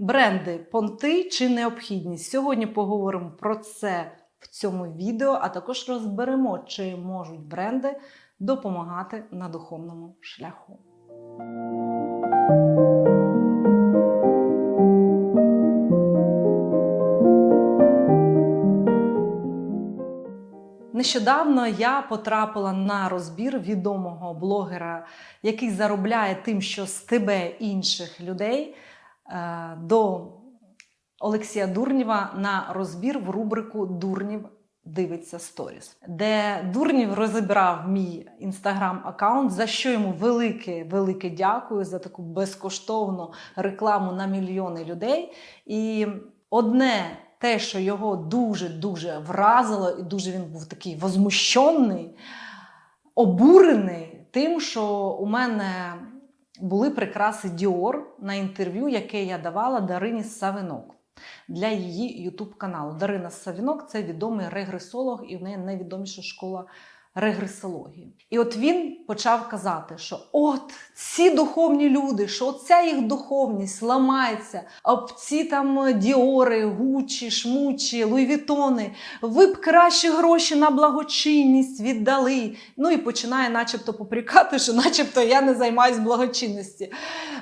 Бренди понти чи необхідність? Сьогодні поговоримо про це в цьому відео, а також розберемо, чи можуть бренди допомагати на духовному шляху. Нещодавно я потрапила на розбір відомого блогера, який заробляє тим, що стебе інших людей, до Олексія Дурнєва на розбір в рубрику Дурнів дивиться сторіс, де Дурнів розібрав мій інстаграм-аккаунт, за що йому велике, велике дякую за таку безкоштовну рекламу на мільйони людей. І одне те, що його дуже-дуже вразило, і дуже він був такий возмущений, обурений тим, що у мене були прикраси Діор на інтерв'ю, яке я давала Дарині Савинок для її Ютуб каналу. Дарина Савінок це відомий регресолог, і в неї найвідоміша школа регресології. І от він почав казати, що от ці духовні люди, що ця їх духовність ламається, об ці там діори, гучі, шмучі, луйвітони, ви б краще гроші на благочинність віддали. Ну і починає, начебто, попрікати, що начебто я не займаюсь благочинністю.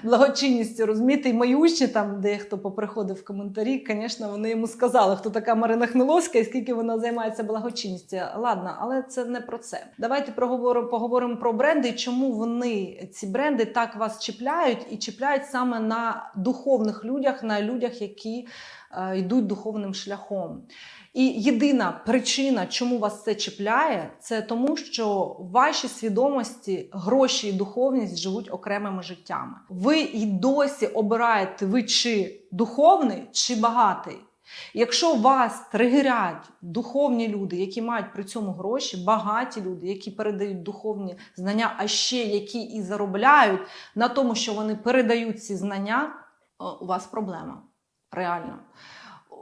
Благочинністю, розумієте, і мої учні, там дехто поприходив в коментарі, звісно, вони йому сказали, хто така Марина Хмеловська і скільки вона займається благочинністю. Ладно, але це не про це. Давайте проговоримо, поговоримо про бренди, чому вони, ці бренди, так вас чіпляють і чіпляють саме на духовних людях, на людях, які е, йдуть духовним шляхом. І єдина причина, чому вас це чіпляє, це тому, що в вашій свідомості гроші і духовність живуть окремими життями. Ви і досі обираєте, ви чи духовний, чи багатий. Якщо вас тригерять духовні люди, які мають при цьому гроші, багаті люди, які передають духовні знання, а ще які і заробляють на тому, що вони передають ці знання, у вас проблема. Реально.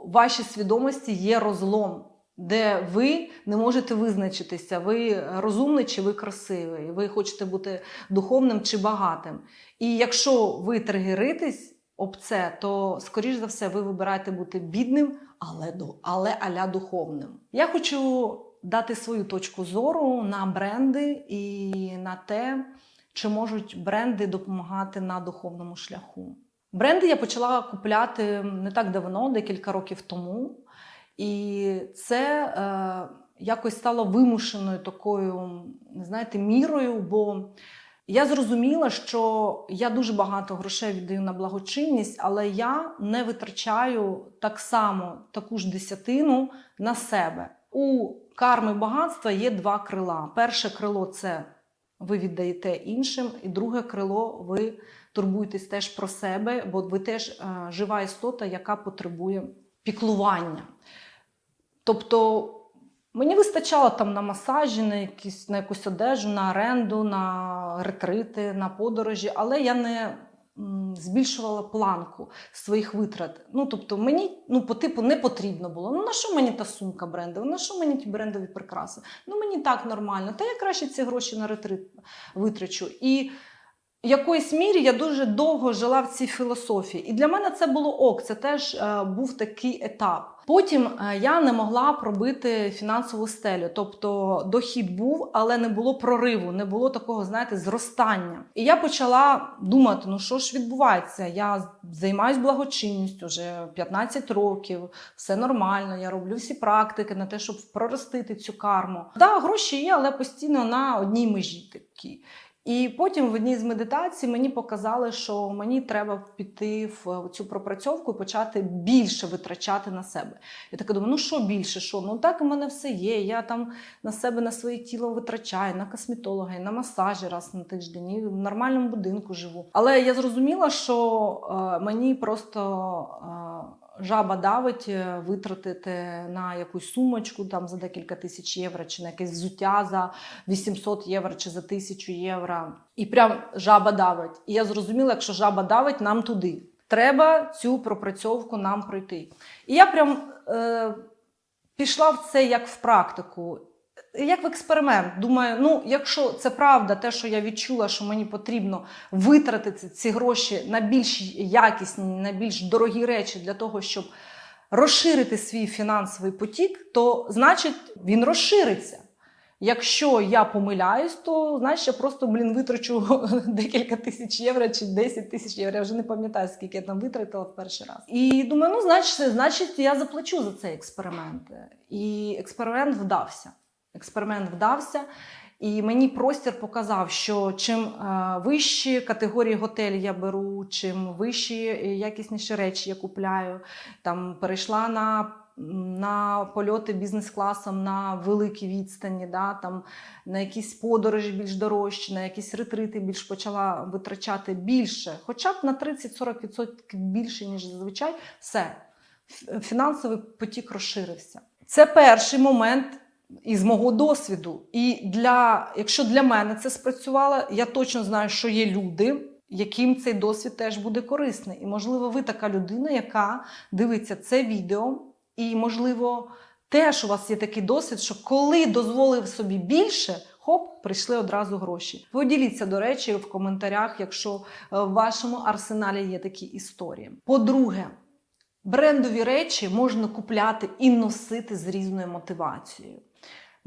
У вашій свідомості є розлом, де ви не можете визначитися, ви розумний чи ви красивий, ви хочете бути духовним чи багатим. І якщо ви тригеритесь, об це, то, скоріш за все, ви вибираєте бути бідним, але, але аля духовним. Я хочу дати свою точку зору на бренди і на те, чи можуть бренди допомагати на духовному шляху. Бренди я почала купляти не так давно, декілька років тому. І це е, якось стало вимушеною такою, не знаєте, мірою, бо я зрозуміла, що я дуже багато грошей віддаю на благочинність, але я не витрачаю так само таку ж десятину на себе. У карми багатства є два крила. Перше крило це ви віддаєте іншим, і друге крило ви турбуєтесь теж про себе, бо ви теж е, жива істота, яка потребує піклування. Тобто Мені вистачало там на масажі, на, якісь, на якусь одежу, на оренду, на ретрити, на подорожі, але я не збільшувала планку своїх витрат. Ну, тобто, мені ну, по типу не потрібно було. Ну, на що мені та сумка брендова? На що мені ті брендові прикраси? Ну, мені так нормально. Та я краще ці гроші на ретрит витрачу. І якоїсь мірі я дуже довго жила в цій філософії. І для мене це було ок, це теж е, був такий етап. Потім е, я не могла пробити фінансову стелю, тобто дохід був, але не було прориву, не було такого, знаєте, зростання. І я почала думати: ну що ж відбувається? Я займаюсь благочинністю вже 15 років, все нормально. Я роблю всі практики на те, щоб проростити цю карму. Да, гроші є, але постійно на одній межі такі. І потім в одній з медитацій мені показали, що мені треба піти в цю пропрацьовку і почати більше витрачати на себе. Я така думаю, ну що більше, що? Ну так у мене все є. Я там на себе, на своє тіло витрачаю, на косметолога, на масажі раз на тиждень, і в нормальному будинку живу. Але я зрозуміла, що е, мені просто. Е, Жаба давить е, витратити на якусь сумочку там за декілька тисяч євро, чи на якесь взуття за 800 євро чи за 1000 євро. І прям жаба давить. І я зрозуміла, якщо жаба давить, нам туди. Треба цю пропрацьовку нам пройти. І я прям е, пішла в це як в практику. Як в експеримент. Думаю, ну якщо це правда, те, що я відчула, що мені потрібно витратити ці гроші на більш якісні, на більш дорогі речі для того, щоб розширити свій фінансовий потік, то значить він розшириться. Якщо я помиляюсь, то значить я просто блін витрачу декілька тисяч євро чи 10 тисяч євро. Я вже не пам'ятаю, скільки я там витратила в перший раз. І думаю, ну значить, значить, я заплачу за цей експеримент. І експеримент вдався. Експеримент вдався. І мені простір показав, що чим е, вищі категорії готелі я беру, чим вищі якісніші речі я купляю, там перейшла на, на польоти бізнес-класом на великі відстані, да, там, на якісь подорожі більш дорожчі, на якісь ретрити більш почала витрачати більше, хоча б на 30-40% більше, ніж зазвичай, все. Фінансовий потік розширився. Це перший момент із мого досвіду. І для, якщо для мене це спрацювало, я точно знаю, що є люди, яким цей досвід теж буде корисний. І, можливо, ви така людина, яка дивиться це відео, і, можливо, теж у вас є такий досвід, що коли дозволив собі більше, хоп, прийшли одразу гроші. Поділіться, до речі, в коментарях, якщо е, в вашому арсеналі є такі історії. По-друге, брендові речі можна купляти і носити з різною мотивацією.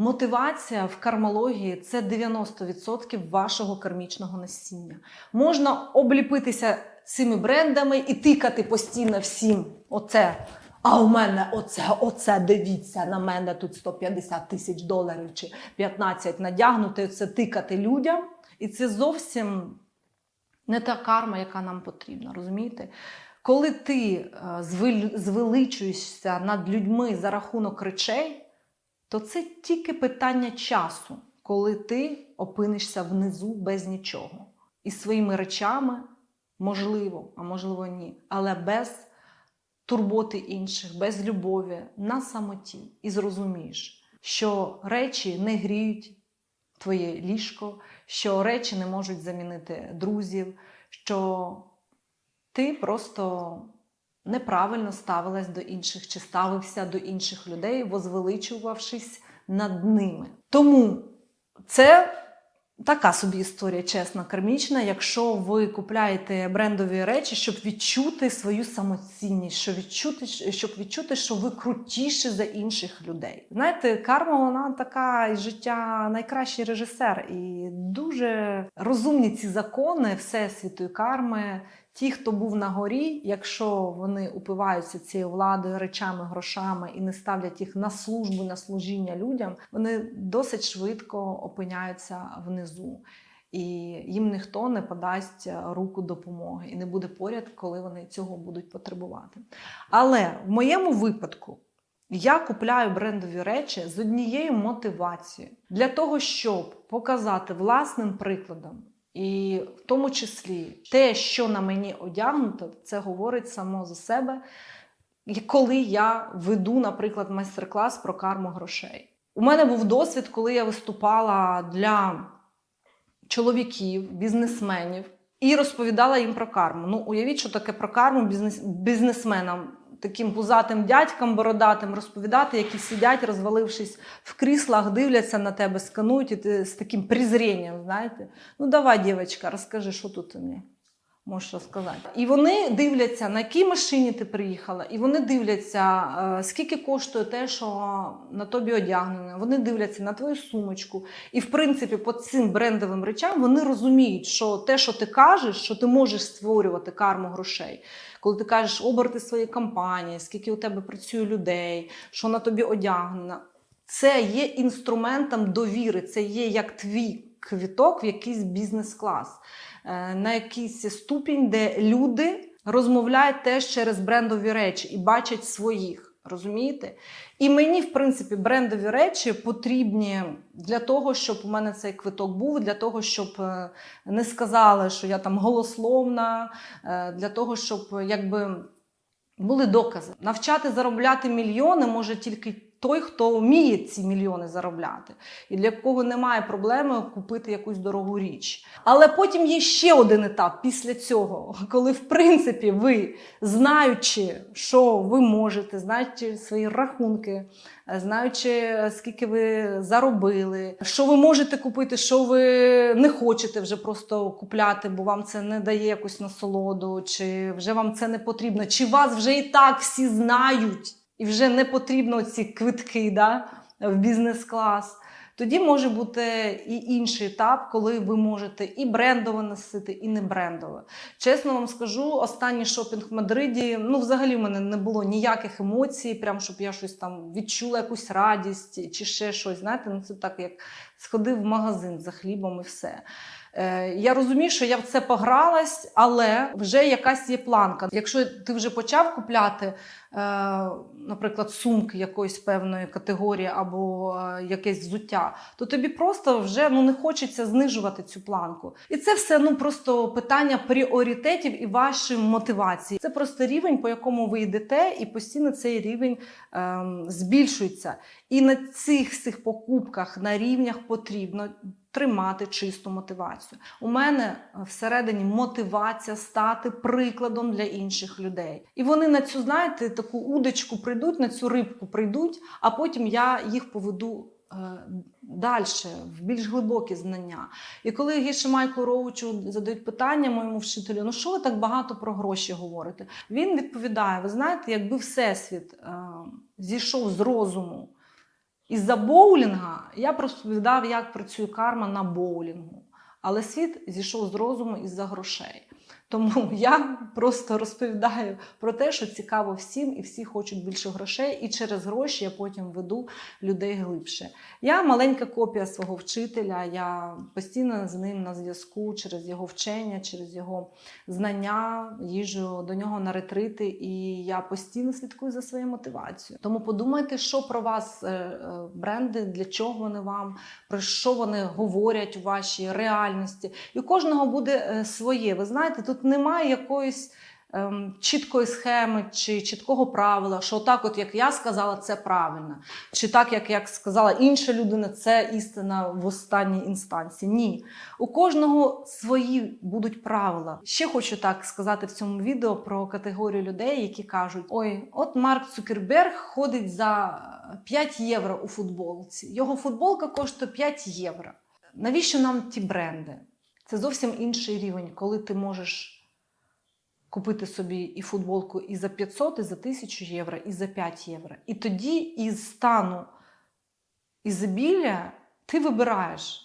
Мотивація в кармології це 90% вашого кармічного насіння. Можна обліпитися цими брендами і тикати постійно всім. Оце. А у мене оце, оце, дивіться, на мене тут 150 тисяч доларів чи 15 надягнути, це тикати людям. І це зовсім не та карма, яка нам потрібна, розумієте? Коли ти е, звеличуєшся над людьми за рахунок речей, то це тільки питання часу, коли ти опинишся внизу без нічого. І своїми речами, можливо, а можливо ні, але без турботи інших, без любові, на самоті. І зрозумієш, що речі не гріють твоє ліжко, що речі не можуть замінити друзів, що ти просто неправильно ставилась до інших чи ставився до інших людей, возвеличувавшись над ними. Тому це така собі історія, чесна, кармічна. Якщо ви купляєте брендові речі, щоб відчути свою самоцінність, щоб відчути, щоб відчути, що ви крутіші за інших людей. Знаєте, карма вона така і життя найкращий режисер, і дуже розумні ці закони всесвіту і карми. Ті, хто був на горі, якщо вони упиваються цією владою, речами, грошами і не ставлять їх на службу, на служіння людям, вони досить швидко опиняються внизу. І їм ніхто не подасть руку допомоги і не буде поряд, коли вони цього будуть потребувати. Але в моєму випадку я купляю брендові речі з однією мотивацією для того, щоб показати власним прикладом. І в тому числі те, що на мені одягнуто, це говорить само за себе, коли я веду, наприклад, майстер-клас про карму грошей. У мене був досвід, коли я виступала для чоловіків, бізнесменів і розповідала їм про карму. Ну, уявіть, що таке про карму бізнес, бізнесменам, таким пузатим дядькам бородатим розповідати, які сидять, розвалившись в кріслах, дивляться на тебе, сканують і ти з таким презрінням, знаєте. Ну, давай, дівчинка, розкажи, що тут у мене можеш розказати. І вони дивляться, на якій машині ти приїхала, і вони дивляться, е, скільки коштує те, що на тобі одягнене. Вони дивляться на твою сумочку. І, в принципі, по цим брендовим речам вони розуміють, що те, що ти кажеш, що ти можеш створювати карму грошей. Коли ти кажеш оберти своєї компанії, скільки у тебе працює людей, що на тобі одягнено. Це є інструментом довіри, це є як твій квіток в якийсь бізнес-клас, е, на якийсь ступінь, де люди розмовляють теж через брендові речі і бачать своїх. Розумієте? І мені, в принципі, брендові речі потрібні для того, щоб у мене цей квиток був, для того, щоб е, не сказали, що я там голословна, е, для того, щоб якби були докази. Навчати заробляти мільйони може тільки той, хто вміє ці мільйони заробляти, і для кого немає проблеми купити якусь дорогу річ. Але потім є ще один етап після цього, коли, в принципі, ви, знаючи, що ви можете, знаючи свої рахунки, знаючи, скільки ви заробили, що ви можете купити, що ви не хочете вже просто купляти, бо вам це не дає якусь насолоду, чи вже вам це не потрібно, чи вас вже і так всі знають, і вже не потрібно ці квитки да, в бізнес-клас. Тоді може бути і інший етап, коли ви можете і брендово носити, і не брендово. Чесно вам скажу, останній шопінг в Мадриді, ну взагалі в мене не було ніяких емоцій, прям щоб я щось там відчула якусь радість чи ще щось. Знаєте, ну це так, як сходив в магазин за хлібом і все. Е, Я розумію, що я в це погралась, але вже якась є планка. Якщо ти вже почав купляти, е, наприклад, сумки якоїсь певної категорії або е, якесь взуття, то тобі просто вже ну, не хочеться знижувати цю планку. І це все ну, просто питання пріоритетів і вашої мотивації. Це просто рівень, по якому ви йдете, і постійно цей рівень ем, збільшується. І на цих всіх покупках на рівнях потрібно тримати чисту мотивацію. У мене е, всередині мотивація стати прикладом для інших людей. І вони на цю, знаєте, таку удочку прийдуть, на цю рибку прийдуть, а потім я їх поведу. Далі, в більш глибокі знання. І коли Гіше Майклу Роучу задають питання моєму вчителю, ну що ви так багато про гроші говорите? Він відповідає: ви знаєте, якби Всесвіт е, зійшов з розуму із-за боулінга, я розповідав, як працює карма на боулінгу. Але світ зійшов з розуму із-за грошей. Тому я просто розповідаю про те, що цікаво всім, і всі хочуть більше грошей, і через гроші я потім веду людей глибше. Я маленька копія свого вчителя, я постійно з ним на зв'язку через його вчення, через його знання, їжу до нього на ретрити, і я постійно слідкую за своєю мотивацією. Тому подумайте, що про вас е, е, бренди, для чого вони вам, про що вони говорять у вашій реальності. І у кожного буде е, своє. Ви знаєте, тут немає якоїсь ем, чіткої схеми чи чіткого правила, що так, от як я сказала, це правильно. Чи так, як, як сказала інша людина, це істина в останній інстанції. Ні. У кожного свої будуть правила. Ще хочу так сказати в цьому відео про категорію людей, які кажуть: ой, от Марк Цукерберг ходить за 5 євро у футболці. Його футболка коштує 5 євро. Навіщо нам ті бренди? Це зовсім інший рівень, коли ти можеш купити собі і футболку і за 500, і за 1000 євро, і за 5 євро. І тоді із стану ізобілля ти вибираєш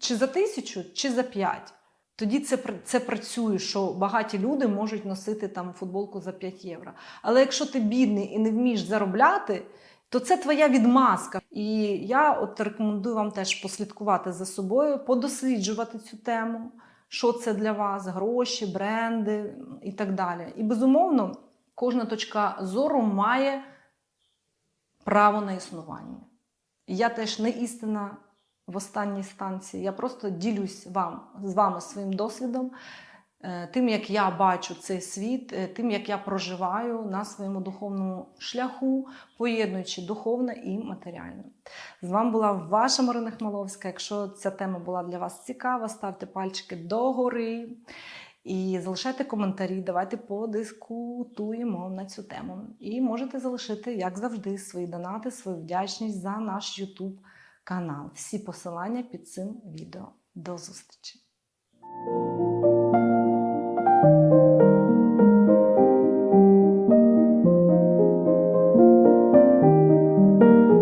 чи за 1000, чи за 5. Тоді це, це працює, що багаті люди можуть носити там футболку за 5 євро. Але якщо ти бідний і не вмієш заробляти, то це твоя відмазка. І я от рекомендую вам теж послідкувати за собою, подосліджувати цю тему, що це для вас, гроші, бренди і так далі. І безумовно, кожна точка зору має право на існування. Я теж не істина в останній станції. Я просто ділюсь вам, з вами своїм досвідом, тим, як я бачу цей світ, е, тим, як я проживаю на своєму духовному шляху, поєднуючи духовне і матеріальне. З вами була ваша Марина Хмаловська. Якщо ця тема була для вас цікава, ставте пальчики догори. І залишайте коментарі, давайте подискутуємо на цю тему. І можете залишити, як завжди, свої донати, свою вдячність за наш YouTube канал. Всі посилання під цим відео. До зустрічі!